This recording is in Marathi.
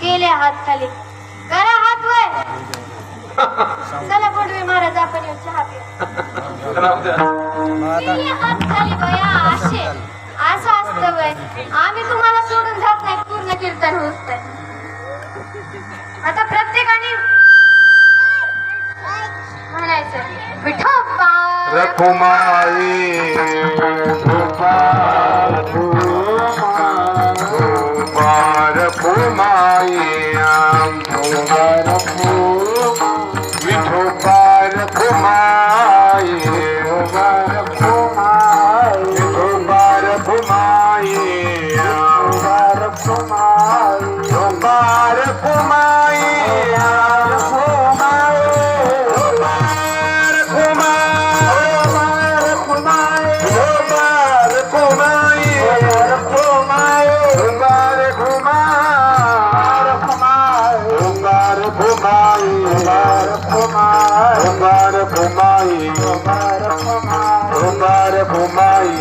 केले हात खाली. करा हात वर चला पडवे महाराज आपण येऊ चहा पिऊ. हात खाली बया असे. असं असतं वय. आम्ही तुम्हाला सोडून जात नाही पूर्ण कीर्तन होत आता प्रत्येकाने म्हणायचं विठोबा. रखुमाई. कुमार विठोबार कुमाई कुमार ঘুমাই ঘুমার ঘুমাই ঘুমার ঘুমাই